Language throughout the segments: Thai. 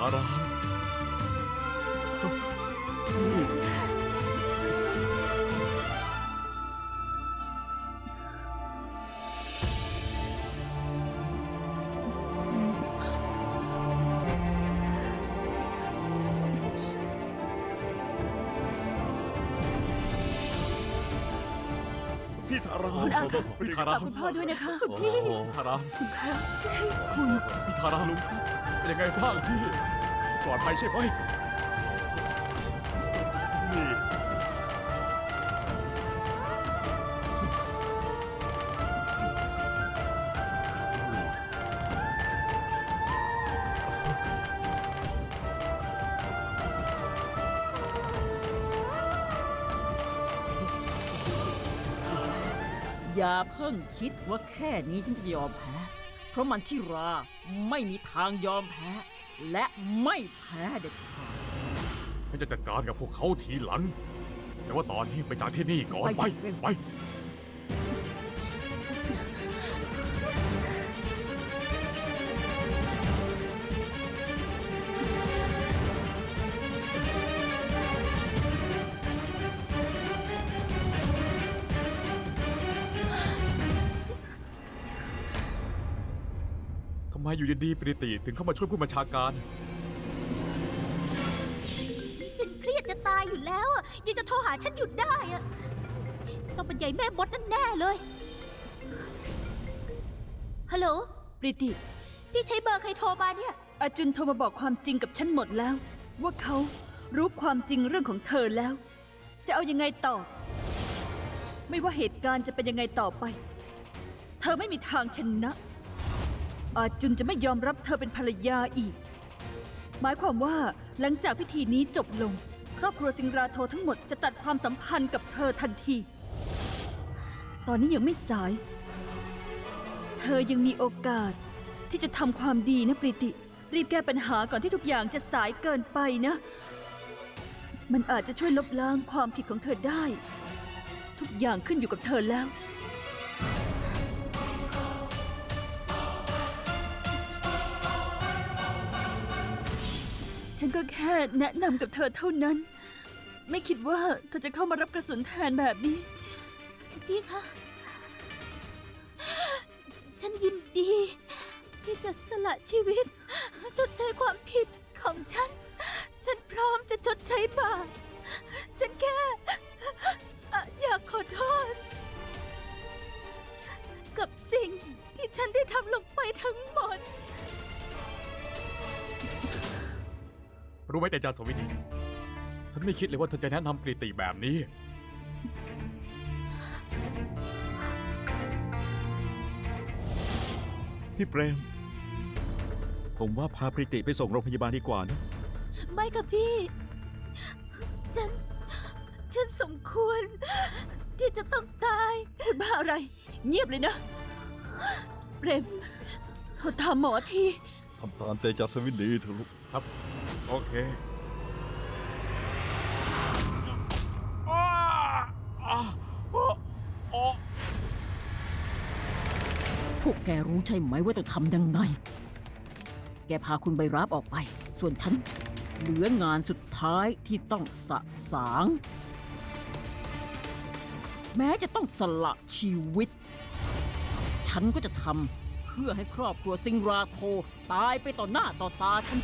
พี่ท พี่ทารามคุณอาค่ะพี่ทาฝารากมคุณพ่อด้วยนะคะโอ้โหทารามคุณพ่อพี่ทารามเป็นยังไงบ้างพี่ปลอดภัยใช่ไหม เพิ่งคิดว่าแค่นี้ฉันจะยอมแพ้ เพราะมันที่ราไม่มีทางยอมแพ้ และไม่แพ้เด็ดขาดฉันจะจัดการกับพวกเขาทีหลัง แต่ว่าตอนนี้ไปจากที่นี่ก่อนไปไปสิเร็วไป ทำไมอยู่ดีๆปริติถึงเข้ามาช่วยผู้บัญชาการ ฉันเครียดจะตายอยู่แล้วอะยังจะโทรหาฉันหยุดได้อะต้องเป็นใหญ่แม่มดนั่นแน่เลย ฮัลโหล ปริติ พี่ใช้เบอร์ใครโทรมาเนี่ย อาจุนโทรมาบอกความจริงกับฉันหมดแล้ว ว่าเขารู้ความจริงเรื่องของเธอแล้ว จะเอายังไงต่อ ไม่ว่าเหตุการณ์จะเป็นยังไงต่อไป เธอไม่มีทางชนะ อาจุนจะไม่ยอมรับเธอเป็นภรรยาอีก หมายความว่าหลังจากพิธีนี้จบลง ครอบครัวสิงราโททั้งหมดจะตัดความสัมพันธ์กับเธอทันที ตอนนี้ยังไม่สาย เธอยังมีโอกาสที่จะทำความดีนะปริติ รีบแก้ปัญหาก่อนที่ทุกอย่างจะสายเกินไปนะ มันอาจจะช่วยลบล้างความผิดของเธอได้ ทุกอย่างขึ้นอยู่กับเธอแล้ว ฉันก็แค่แนะนำกับเธอเท่านั้น ไม่คิดว่าเธอจะเข้ามารับกระสุนแทนแบบนี้ พี่คะ ฉันยินดี ที่จะสละชีวิต ชดใช้ความผิดของฉัน ฉันพร้อมจะชดใช้บาปฉันแค่อะอยากขอโทษ กับสิ่งที่ฉันได้ทำลงไปทั้งหมด รู้ไหมแต่จาสวินีฉันไม่คิดเลยว่าเธอจะแนะนำปริติแบบนี้ พี่เปรม ผมว่าพาปริติไปส่งโรงพยาบาลดีกว่านะ ไม่ค่ะพี่ ฉัน ฉันสมควร ที่จะต้องตายพูดบ้าอะไร เงียบเลยนะ เปรมโทรตามหมอที ทำตามเตจาสวินดีเถอะลูก ครับ โอเคอ้าอ้าอ้าอ้พวกแกรู้ใช่ไหมว่าต้องทำยังไง แกพาคุณใบรับออกไป ส่วนฉันเหลืองานสุดท้ายที่ต้องสะสาง แม้จะต้องสละชีวิต ฉันก็จะทำเพื่อให้ครอบครัวซิงราโทตายไปต่อหน้าต่อตาฉัน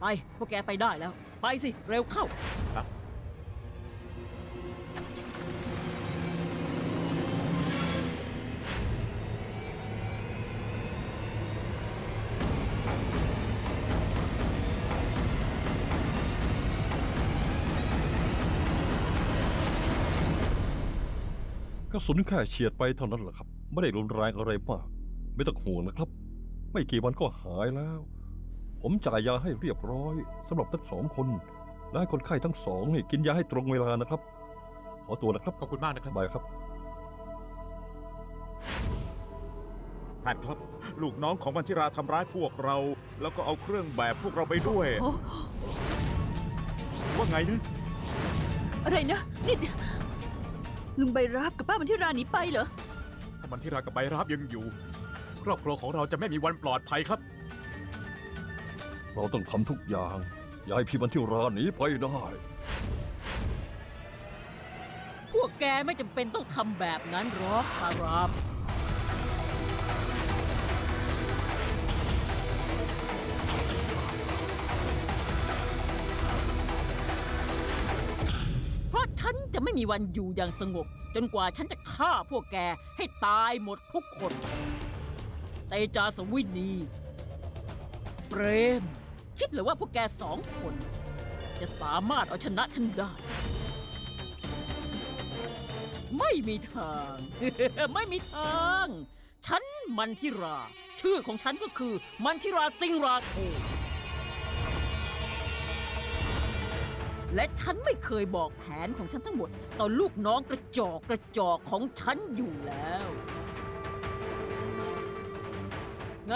ไป พวกแกไปได้แล้ว ไปสิ เร็วเข้า กระสุนแค่เฉียดไปเท่านั้นแหละครับ ไม่ได้รุนแรงอะไรมาก ไม่ต้องห่วงนะครับ ไม่กี่วันก็หายแล้ว ผมจ่ายยาให้เรียบร้อยสำหรับทั้งสองคน และให้คนไข้ทั้งสองนี่กินยาให้ตรงเวลานะครับ ขอตัวนะครับขอบคุณมากนะครับบายครับ ท่านครับลูกน้องของบันทิราทำร้ายพวกเรา แล้วก็เอาเครื่องแบบพวกเราไปด้วยโอ้ว่าไงนะอะไรนะนี่ลุงใบรับกับป้ามันที่ราหนีไปเหรอ ถ้ามันที่รากับใบรับยังอยู่ ครอบครัวของเราจะไม่มีวันปลอดภัยครับ เราต้องทำทุกอย่าง อย่าให้พี่บันทิราหนีไปได้ พวกแกไม่จำเป็นต้องทำแบบนั้นหรอกคาราม เพราะฉันจะไม่มีวันอยู่อย่างสงบ จนกว่าฉันจะฆ่าพวกแกให้ตายหมดทุกคน เตจาสวินี เปรม คิดเหรือว่าพวกแกสองคน จะสามารถเอาชนะฉันได้ ไม่มีทาง ไม่มีทาง ฉันมันทิรา ชื่อของฉันก็คือมันทิราสิงราโทและฉันไม่เคยบอกแผนของฉันทั้งหมด ต่อลูกน้องกระจอกกระจอกของฉันอยู่แล้ว ไง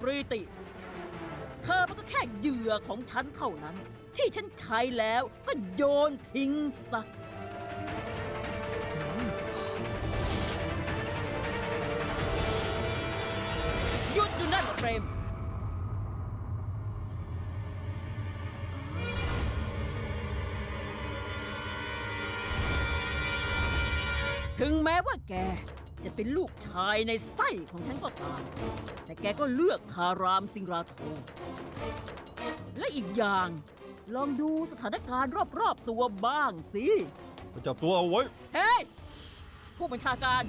ปรีติ เธอมันก็แค่เหยื่อของฉันเท่านั้น ที่ฉันใช้แล้วก็โยนทิ้งซะหยุดอยู่นั่นเฟรมถึงแม้ว่าแก จะเป็นลูกชายในไส้ของฉันก็ตาม แต่แกก็เลือกคารามสิงราโทและอีกอย่างลองดูสถานการณ์รอบๆตัวบ้างสิจับตัวเอาไว้ เฮ้ย ผู้บัญชาการ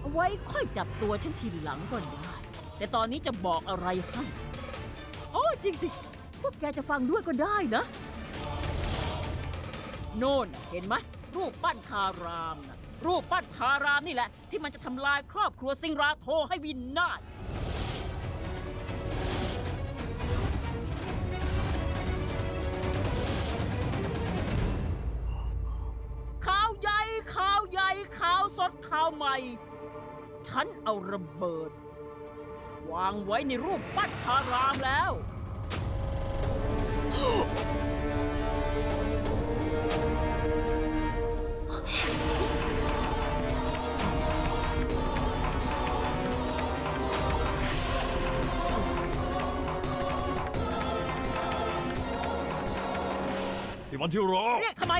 เอาไว้ค่อยจับตัวฉันทีหลังก็ได้ แต่ตอนนี้จะบอกอะไรให้โอ้จริงสิ พวกแกจะฟังด้วยก็ได้นะ โน่นเห็นไหมรูปปั้นคารามนะ รูปปั้นคารามนี่แหละ ที่มันจะทำลายครอบครัวสิงราโทให้วินาศข่าวใหญ่ข่าวใหญ่ข่าวสดข่าวใหม่ ฉันเอาระเบิด วางไว้ในรูปปั้นพารามแล้ว พี่บันทิราเรียกทำไม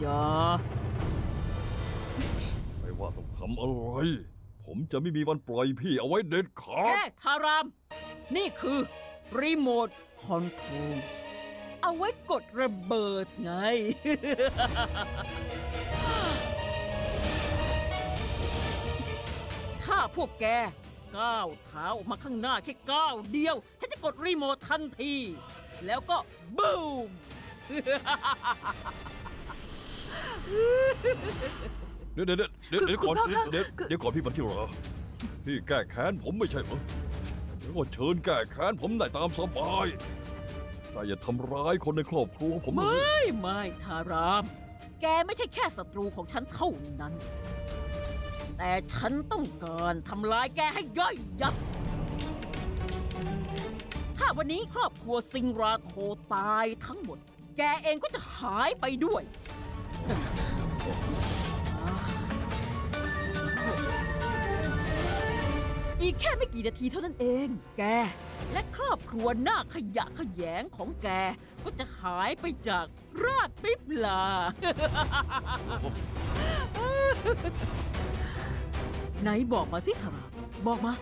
อย่าไม่ว่าต้องทำอะไร ผมจะไม่มีวันปล่อยพี่เอาไว้เด็ดขาแค่ดทาราม นี่คือรีโมทคอนโทรลเอาไว้กดระเบิดไง ถ้าพวกแกก้าวเท้าออกมาข้างหน้าแค่ก้าวเดียว ฉันจะกดรีโมททันที แล้วก็บูมเดี๋ยวเดี๋ยวเดี๋ยวเดี๋ยวเดี๋ยวก่อนคุณพ่อคะ เดี๋ยวคือเดี๋ยวก่อนพี่บันทิราพี่แก้แค้นผมไม่ใช่เหรอเดี๋ยวก็เชิญแก้แค้นผมได้ตามสบายแต่อย่าทำร้ายคนในครอบครัวผมเลยไม่ไม่ทาราม แกไม่ใช่แค่ศัตรูของฉันเท่านั้น แต่ฉันต้องการทำลายแกให้ย่อยยับถ้า วันนี้ครอบครัวซิงราโทตายทั้งหมด แกเองก็จะหายไปด้วย อีกแค่ไม่กี่นาทีเท่านั้นเอง แก และครอบครัวหน้าขยะแขยงของแก ก็จะหายไปจากราดปิบลา ไหนบอกมาสิทาราบอกมา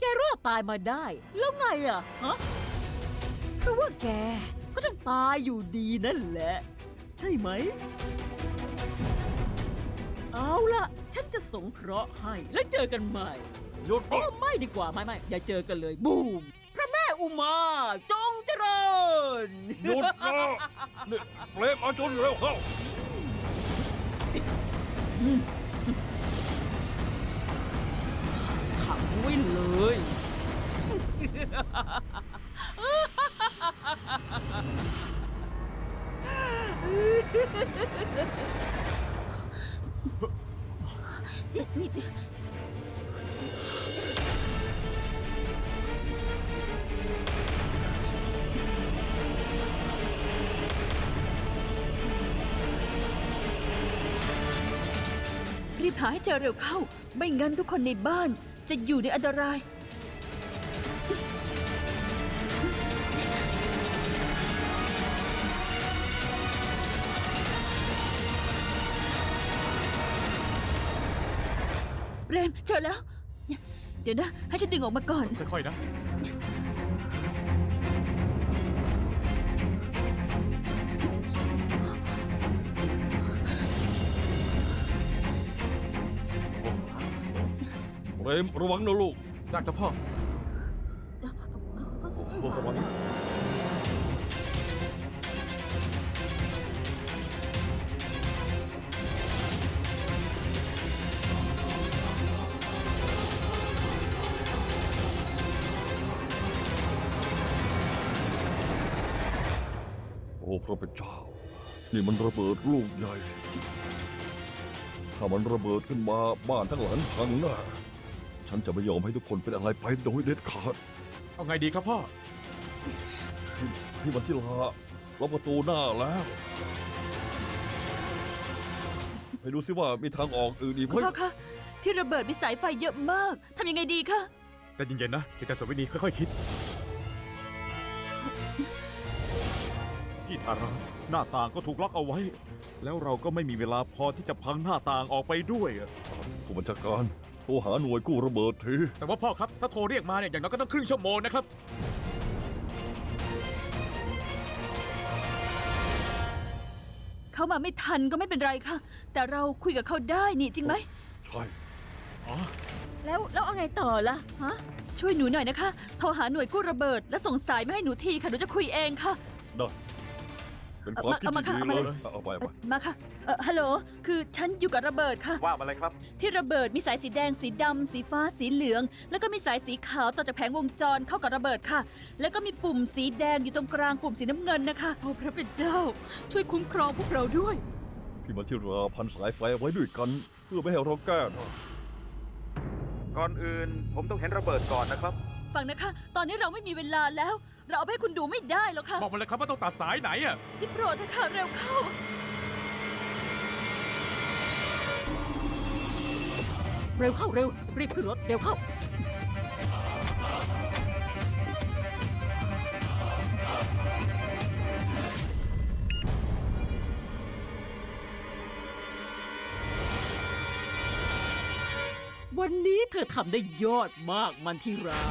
แกรอดตายมาได้ แล้วไงอะฮะ เพราะว่าแกก็ต้องตายอยู่ดีนั่นแหละ ใช่ไหม เอาล่ะ ฉันจะสงเคราะห์ให้แล้วเจอกันใหม่ หยุดโอ้ไม่ดีกว่าไม่ไม่อย่าเจอกันเลยบูมพระแม่อุมา จงเจริญ หยุดนะนี่เปรมอาจุนเร็วเข้า ขังไว้เลย นี่รีบหาให้เจอเร็วเข้า ไม่งั้นทุกคนในบ้านจะอยู่ในอันตราย มเจอแล้ว เดี๋ยวนะ ให้ฉันดึงออกมาก่อน ค่อยๆนะเปรมระวังนะลูกได้ครับพ่อ ลูกใหญ่ ถ้ามันระเบิดขึ้นมาบ้านทั้งหลังพังแน่ฉันจะไม่ยอมให้ทุกคนเป็นอะไรไปโดยเด็ดขาดเอาไงดีครับพ่อ พี่มันที่ลาล็อกประตูหน้าแล้ว ไปดูซิว่ามีทางออกอื่นอีกไหมคุณพ่อคะที่ระเบิดมีสายไฟเยอะมากทำยังไงดีคะ แต่เย็นๆนะเดี๋ยวจะสวินีค่อยๆคิด ที่ทาราหน้าต่างก็ถูกล็อกเอาไว้ แล้วเราก็ไม่มีเวลาพอที่จะพังหน้าต่างออกไปด้วยอะผู้บัญชาการโทรหาหน่วยกู้ระเบิดทีแต่ว่าพ่อครับ ถ้าโทรเรียกมาเนี่ยอย่างน้อยก็ต้องครึ่งชั่วโมงนะครับ เขามาไม่ทันก็ไม่เป็นไรค่ะ แต่เราคุยกับเขาได้นี่จริงไหม ใช่อ๋อแล้วแล้วเอาไงต่อล่ะฮะช่วยหนูหน่อยนะคะ โทรหาหน่วยกู้ระเบิด และส่งสายมาให้หนูทีค่ะ หนูจะคุยเองค่ะ ได้ เป็นความคิดเอามาที่เอาดีมาเลเลยยเอาไปเอาเอ่ไปอมาค่ะเออฮัลโหล คือฉันอยู่กับระเบิดค่ะ ว่ามาเลยครับ ที่ระเบิดมีสายสีแดง สีดำ สีฟ้า สีเหลือง แล้วก็มีสายสีขาวต่อจากแผงวงจรเข้ากับระเบิดค่ะ แล้วก็มีปุ่มสีแดงอยู่ตรงกลางปุ่มสีน้ำเงินนะคะ โอ้พระเป็นเจ้า ช่วยคุ้มครองพวกเราด้วย พี่มันที่ราพันสายไฟเอาไว้ด้วยกัน เพื่อไม่ให้เราแก้นะก่อนอื่นผมต้องเห็นระเบิดก่อนนะครับ ฟังนะคะ ตอนนี้เราไม่มีเวลาแล้ว เราเอาไปให้คุณดูไม่ได้หรอกค่ะบอกมาเลยครับว่าต้องตัดสายไหนอะที่โปรดเถอะค่ะเร็วเข้า เร็วเข้าเร็วรีบขึ้นรถเร็วเข้า วันนี้เธอทำได้ยอดมากมันทิรา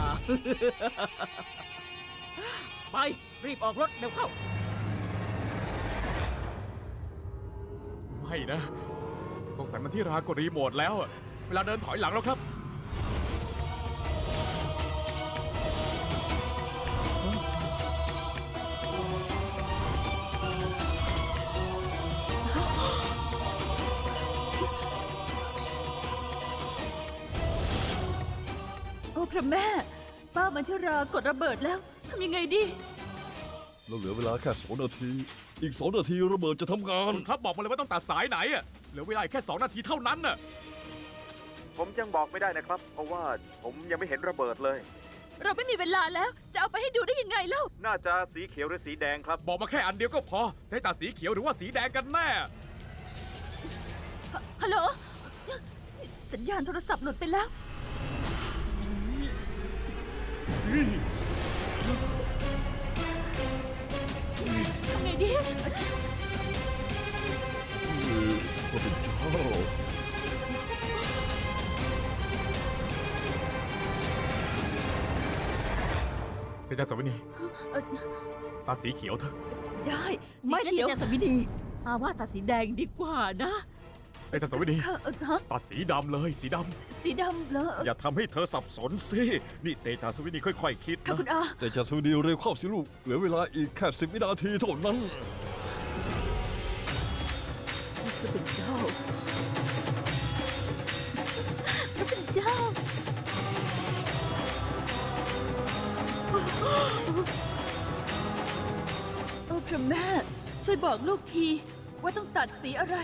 ไป รีบออกรถเร็วเข้า ไม่นะสงสัยมันที่รากดรีโมทแล้วอะเวลาเดินถอยหลังแล้วครับ โอ้พระแม่ ป้ามันที่รากดระเบิดแล้วทำยังไงดีเราเหลือเวลาแค่สองนาที อีกสองนาทีระเบิดจะทำงาน คุณครับบอกมาเลยว่าต้องตัดสายไหนอะเหลือเวลาอีกแค่ 2 นาทีเท่านั้นน่ะ ผมยังบอกไม่ได้นะครับ เพราะว่าผมยังไม่เห็นระเบิดเลย เราไม่มีเวลาแล้ว จะเอาไปให้ดูได้ยังไงเล่าน่าจะสีเขียวหรือสีแดงครับ บอกมาแค่อันเดียวก็พอจะให้ตัดสีเขียวหรือว่าสีแดงกันแน่ฮัลโหล สัญญาณโทรศัพท์หลุดไปแล้ว ทำไงดีพระเป็นเจ้าเตจาสวินีเอ่อตัดสีเขียวเถอะ ได้ไม่สีนะเขียวเตจาสวินีอาว่าตัดสีแดงดีกว่านะ เตจาสวินีค่ะเอ่อฮะตัดสีดำเลยสีดสีดำเหรออย่าทำให้เธอสับสนสินี่เตจาสวินีค่อยๆคิดค่ะนะคุณอา แต่จะสวัสดีเร็วเข้าสิลูก เหลือเวลาอีกแค่สิบวินาทีเท่านั้น พระเป็นเจ้าพระเป็นเจ้า โอ้พระแม่ ช่วยบอกลูกทีว่าต้องตัดสีอะไร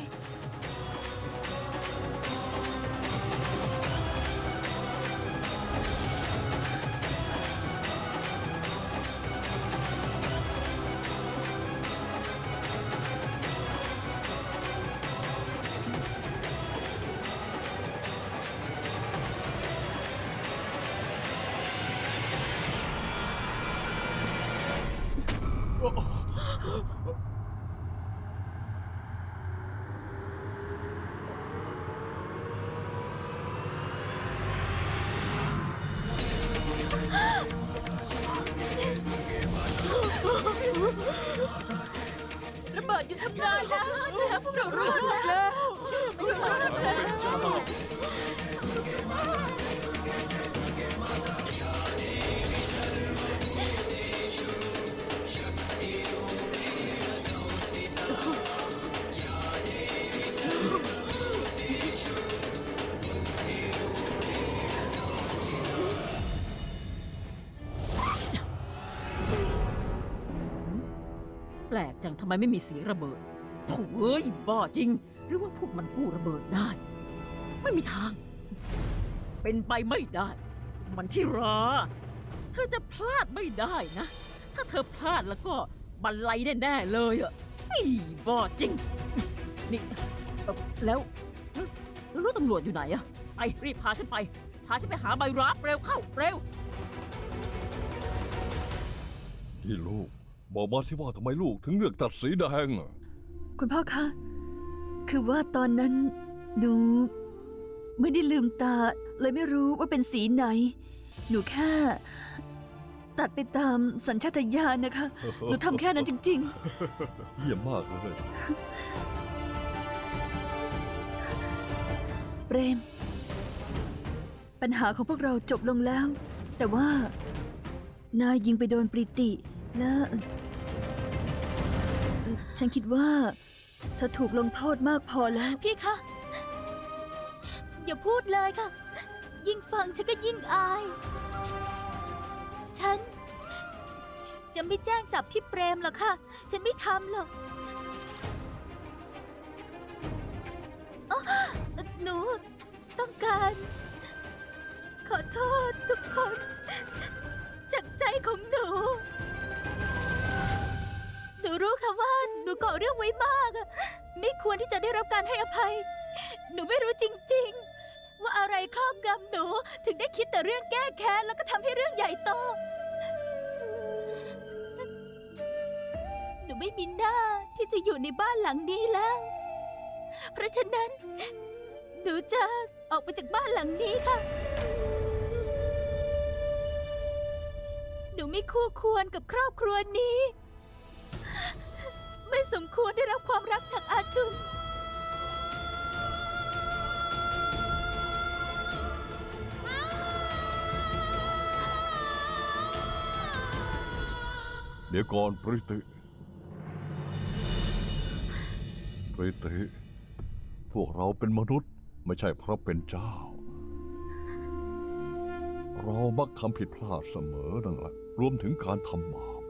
ไมไม่มีเสียงระเบิดโถ่เอ้ยบ้าจริง หรือว่าพวกมันกู้ระเบิดได้ ไม่มีทาง เป็นไปไม่ได้ มันที่ราเธอจะพลาดไม่ได้นะ ถ้าเธอพลาดแล้วก็บันไลแน่ๆเลยอะอีบ้าจริง นี่เอ่อแล้วแล้วรถตำรวจอยู่ไหนอะไปรีบพาฉันไป พาฉันไปหาใบรับเร็วเข้าเร็ว ที่ลูก บอกมาสิว่าทำไมลูกถึงเลือกตัดสีแดงอะคุณพ่อคะ คือว่าตอนนั้นหนูไม่ได้ลืมตา เลยไม่รู้ว่าเป็นสีไหน หนูแค่ ตัดไปตามสัญชาตญาณนะคะ หนูทำแค่นั้นจริง เยี่ยมมากเลยๆ เปรม ปัญหาของพวกเราจบลงแล้ว แต่ว่านายยิงไปโดนปริติ และเอ่อเอ่อฉันคิดว่าเธอถูกลงโทษมากพอแล้ว พี่คะ อย่าพูดเลยค่ะ ยิ่งฟังฉันก็ยิ่งอาย ฉัน จะไม่แจ้งจับพี่เปรมหรอกค่ะ ฉันไม่ทำหรอกอ๊ะหนู ต้องการ ขอโทษทุกคน จากใจของหนู หนูรู้ค่ะว่าหนูก่อเรื่องไว้มากอะไม่ควรที่จะได้รับการให้อภัย หนูไม่รู้จริง ๆ ว่าอะไรครอบงำหนูถึงได้คิดแต่เรื่องแก้แค้นแล้วก็ทำให้เรื่องใหญ่โต หนูไม่มีหน้าที่จะอยู่ในบ้านหลังนี้แล้ว เพราะฉะนั้น หนูจะออกไปจากบ้านหลังนี้ค่ะ หนูไม่คู่ควรกับครอบครัวนี้ สมควรได้รับความรักจากอาจุน เดี๋ยวก่อนปริติปริติ พวกเราเป็นมนุษย์ไม่ใช่พระเป็นเจ้า เรามักทำผิดพลาดเสมอนั่นแหละรวมถึงการทำบาป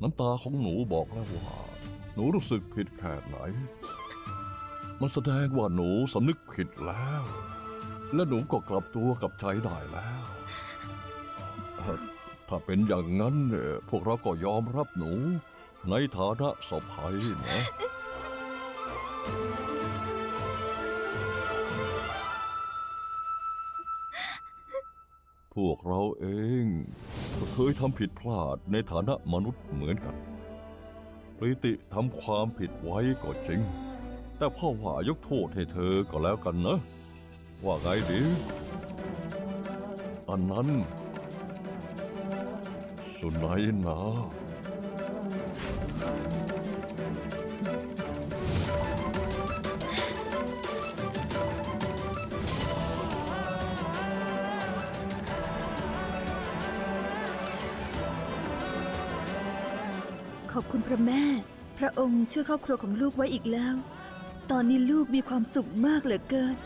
น้ำตาของหนูบอกแล้วว่า หนูรู้สึกผิดแค่ไหน มันแสดงว่าหนูสำนึกผิดแล้ว และหนูก็กลับตัวกับใจได้แล้ว ถ้าเป็นอย่างนั้นเนี่ยพวกเราก็ยอมรับหนู ในฐานะสะพ้ยนะพวกเราเองเคยทำผิดพลาดในฐานะมนุษย์เหมือนกัน ปริติทำความผิดไว้ก็จริง แต่พ่อว่ายกโทษให้เธอก็แล้วกันนะ ว่าไงดี อันนั้น สุนัยนะ พระแม่ พระองค์ช่วยครอบครัวของลูกไว้อีกแล้ว ตอนนี้ลูกมีความสุขมากเหลือเกิน